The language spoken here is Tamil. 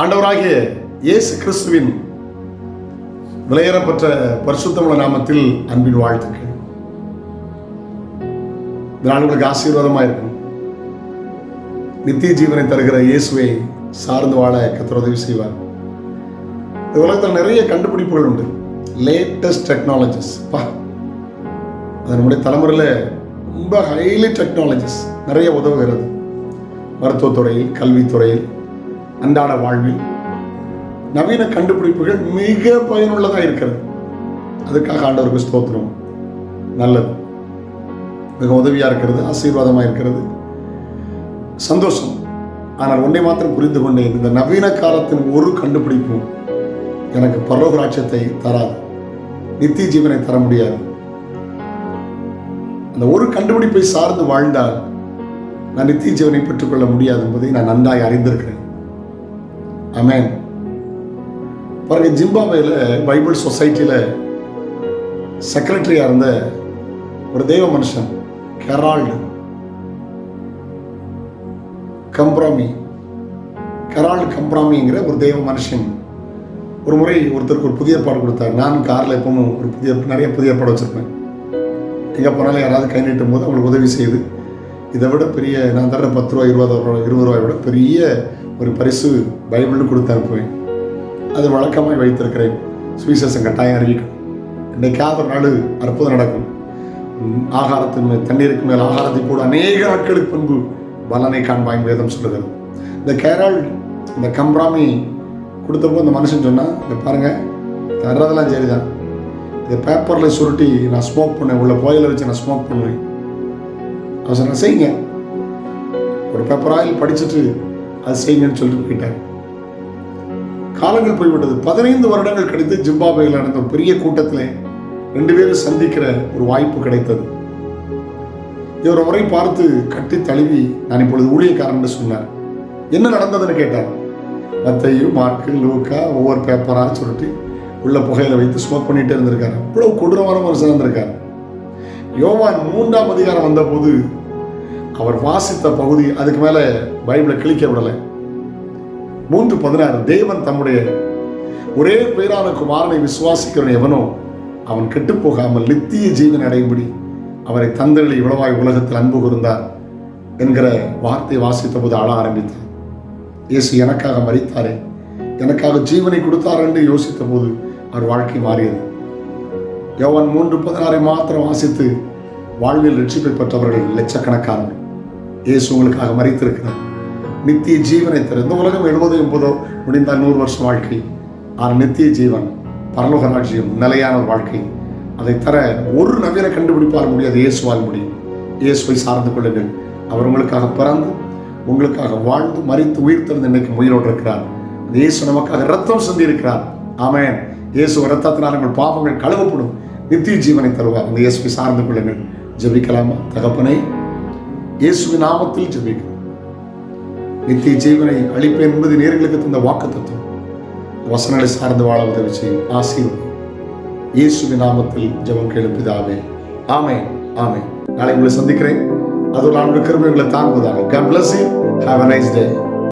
ஆண்டவராகிய இயேசு கிறிஸ்துவின் விலையேறப்பட்ட பரிசுத்தமுள்ள நாமத்தில் அன்பின் வாழ்த்துக்கள். இந்த உங்களுக்கு ஆசீர்வாதமாக இருக்கும். நித்திய ஜீவனை தருகிற இயேசுவை சார்ந்து வாழ கத்தர் உதவி செய்வார். இந்த உலகத்தில் நிறைய கண்டுபிடிப்புகள் உண்டு. லேட்டஸ்ட் டெக்னாலஜிஸ் பா அது நம்முடைய தலைமுறையில் ரொம்ப ஹைலி டெக்னாலஜிஸ் நிறைய உதவுகிறது. மருத்துவத்துறையில் கல்வித்துறையில் அன்றாட வாழ்வில் நவீன கண்டுபிடிப்புகள் மிக பயனுள்ளதாக இருக்கிறது. அதுக்காக ஆண்டவருக்கு ஸ்தோத்திரம். நல்லது. மிக உதவியாக இருக்கிறது ஆசீர்வாதமாக இருக்கிறது. சந்தோஷம். ஆனால் ஒன்றை மாத்திரம் புரிந்து கொண்டேன் இந்த நவீன காலத்தின் ஒரு கண்டுபிடிப்பும் எனக்கு பரலோக ராட்சியத்தை தராது. நித்திய ஜீவனை தர முடியாது. அந்த ஒரு கண்டுபிடிப்பை சார்ந்து வாழ்ந்தால் நான் நித்திய ஜீவனை பெற்றுக்கொள்ள முடியாது என்பதை நான் நன்றாய் அறிந்திருக்கிறேன். அமேன் பாருங்க ஜிம்பாபேல பைபிள் சொசைட்டியில் செக்ரட்டரியாக இருந்த ஒரு தெய்வ மனுஷன் கெரால்டு. கம்ப்ராமி. கெரால்டு கம்ப்ராமிங்கிற ஒரு தெய்வ மனுஷன். ஒரு முறை ஒருத்தருக்கு ஒரு புதிய பாடம் கொடுத்தார். நான் காரில் எப்பவும் ஒரு புதிய நிறைய புதிய பாடம் வச்சுருப்பேன். எங்கே போனாலும் யாராவது கை நீட்டும் போது அவங்களுக்கு உதவி செய்யுது இதை விட பெரிய நான் தர்ற பத்து ரூபா இருபது ரூபா இருபது ரூபாய் விட பெரிய ஒரு பரிசு பைபிள்னு கொடுத்து அனுப்புவேன் அது வழக்கமாய் வைத்திருக்கிறேன். சுவிசேஷம் கட்டாயம் அறிவிக்கும். இன்றைக்காவது ஒரு நாள் அற்புதம் நடக்கும். ஆகாரத்தின் மேல் தண்ணீருக்கு மேல் ஆகாரத்தை கூட அநேக நாட்களுக்கு பின்பு பலனை காண்பாய் வேதம் சொல்லுகிறது. இந்த கேரள் இந்த கம்ராமி கொடுத்தப்போ இந்த மனுஷன் சொன்னான் இங்க பாருங்கள் தர்றதெல்லாம் சரிதான். இந்த பேப்பரில் சுருட்டி நான் ஸ்மோக் பண்ணேன் உள்ள புயல வச்சு நான் ஸ்மோக் பண்ணுவேன். வசனம் செய்யுங்க. ஒரு பேப்பர் ஆயில் படிச்சுட்டு அது செய்யுங்கன்னு சொல்லிட்டு போயிட்டார். காலங்கள் போய்விட்டது. பதினைந்து வருடங்கள் கிடைத்து ஜிம்பாபேயில் நடந்த ஒரு பெரிய கூட்டத்தில் ரெண்டு பேரும் சந்திக்கிற ஒரு வாய்ப்பு கிடைத்தது. இவர் அவரை பார்த்து கட்டி தழுவி நான் இப்பொழுது ஊழியக்காரன் சொன்னார். என்ன நடந்ததுன்னு கேட்டார். மத்தையு மார்க்கு லூக்கா ஒவ்வொரு பேப்பராக சொல்லிட்டு உள்ள புகையில வைத்து ஸ்மோக் பண்ணிட்டு இருந்திருக்காரு. அவ்வளவு கொடூரமான மனுஷன் இருந்திருக்காரு. யோவான் மூன்றாம் அதிகாரம் வந்தபோது அவர் வாசித்த பகுதி அதுக்கு மேல பைபிளை கிழிக்க விடலை. மூன்று பதினாறு தேவன் தம்முடைய ஒரே பேரான குமாரனை விசுவாசிக்கிறவன் எவனோ அவன் கெட்டு போகாமல் நித்திய ஜீவன் அடையும்படி அவரை தந்தர்களை இவ்வளவாய் உலகத்தில் அன்பு கூர்ந்தார் என்கிற வார்த்தையை வாசித்த போது ஆள ஆரம்பித்தார் இயேசு எனக்காக மறித்தாரே எனக்காக ஜீவனை கொடுத்தார் என்று யோசித்த போது அவர் வாழ்க்கை மாறியது. யோவான் மூன்று பதினாறை மாத்திரம் வாசித்து வாழ்வில் ரட்சிப்பை பெற்றவர்கள் லட்சக்கணக்கானவர் இயேசு உங்களுக்காக மறித்திருக்கிறார். நித்திய ஜீவனை தர இந்த உலகம் எழுபது எண்பதோ முடிந்தால் நூறு வருஷம் வாழ்க்கை. ஆனால் நித்திய ஜீவன் பரலோக ராஜ்யம் நிலையான ஒரு வாழ்க்கை. அதை தர ஒரு நவீன கண்டுபிடிப்பால் முடியாது இயேசுவால் முடியும். இயேசுவை சார்ந்து கொள்ளுங்கள். அவர் உங்களுக்காக பிறந்து உங்களுக்காக வாழ்ந்து மறித்து உயிர்த்தெழுந்து இன்னைக்கு உயிரோடு இருக்கிறார். இயேசு நமக்காக ரத்தம் சிந்தி இருக்கிறார் ஆமென். இயேசு ரத்தத்தினால் உங்கள் பாவங்கள் கழுவப்படும். நித்திய ஜீவனை தருவார் அந்த இயேசுவை சார்ந்து கொள்ளுங்கள் ஜபிக்கலாமா? தகப்பனை இயேசுவி நாமத்தில் ஜெபிக்கிறோம். நித்திய ஜீவனை அளிப்பேன் என்பது நேர்களுக்கு தந்த வாக்கு தத்துவம் வசனங்களை சார்ந்து வாழ உதவி செய்யும். ஆசீர்வாதம் இயேசுவி நாமத்தில் ஜெபம் கேளு ஆமே ஆமே நாளை உங்களை சந்திக்கிறேன். அது நான் கிருமிகளை தாங்குவதாக. God bless you. Have a nice.